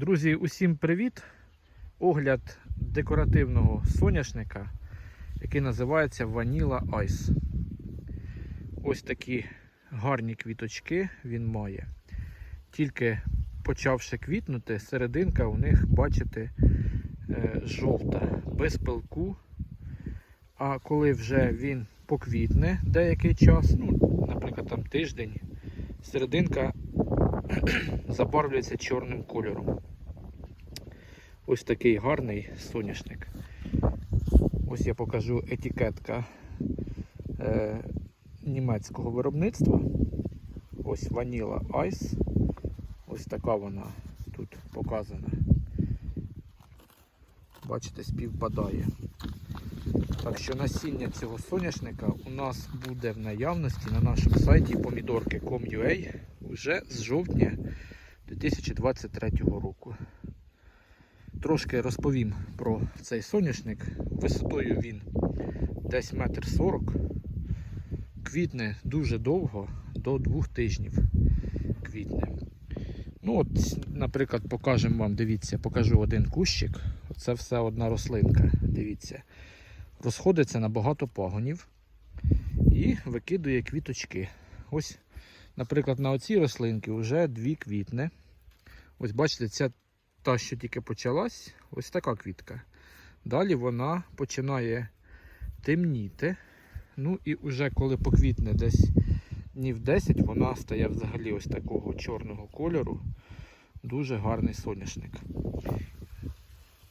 Друзі, усім привіт! Огляд декоративного соняшника, який називається Vanilla Ice. Ось такі гарні квіточки він має. Тільки почавши квітнути, серединка у них, бачите, е, жовта, без пилку. А коли вже він поквітне деякий час, ну, наприклад, там тиждень, серединка забарвлюється чорним кольором. Ось такий гарний соняшник. Ось я покажу етикетка е, німецького виробництва. Ось Vanilla Ice. Ось така вона тут показана. Бачите, співпадає. Так що насіння цього соняшника у нас буде в наявності на нашому сайті pomidorки.com.ua вже з жовтня 2023 року. Трошки розповім про цей соняшник. Висотою він десь метр сорок. Квітне дуже довго, до двох тижнів квітне. Ну от, наприклад, покажемо вам, дивіться, покажу один кущик. Це все одна рослинка. Дивіться. Розходиться на багато пагонів і викидує квіточки. Ось, наприклад, на оцій рослинці вже дві квітне. Ось бачите, ця та, що тільки почалась, ось така квітка. Далі вона починає темніти. Ну і вже коли поквітне десь днів 10, вона стає взагалі ось такого чорного кольору. Дуже гарний соняшник.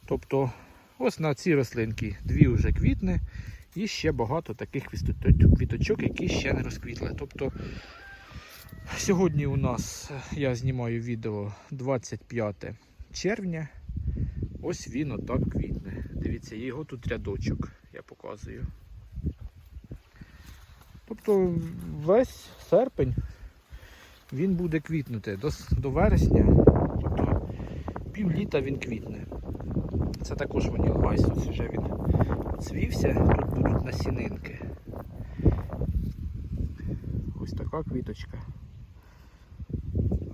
Тобто, ось на цій рослинці дві вже квітне, і ще багато таких квіточок, які ще не розквітли. Тобто, сьогодні у нас я знімаю відео 25 червня. Ось він отак квітне. Дивіться, його тут рядочок, я показую. Тобто весь серпень він буде квітнути до, до вересня, тобто пів літа він квітне. Це також ванілайс, ось вже він цвівся, тут будуть насінинки. Ось така квіточка.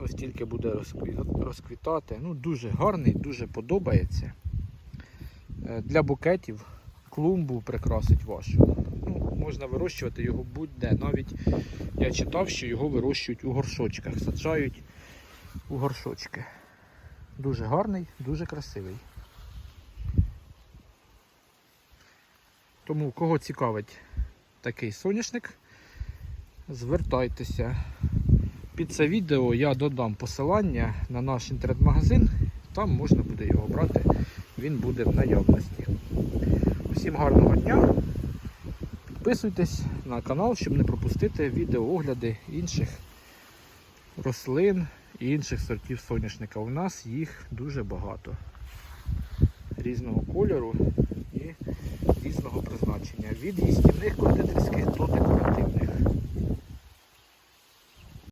Ось тільки буде розквітати. Ну, дуже гарний, дуже подобається. Е, Для букетів клумбу прикрасить вашу. Ну, Можна вирощувати його будь-де. Навіть я читав, що його вирощують у горшочках, саджають у горшочки. Дуже гарний, дуже красивий. Тому кого цікавить такий соняшник, звертайтеся. Під це відео я додам посилання на наш інтернет-магазин, там можна буде його брати, він буде в наявності. Усім гарного дня! Підписуйтесь на канал, щоб не пропустити відеоогляди інших рослин і інших сортів соняшника. У нас їх дуже багато різного кольору і різного призначення. Від їстівних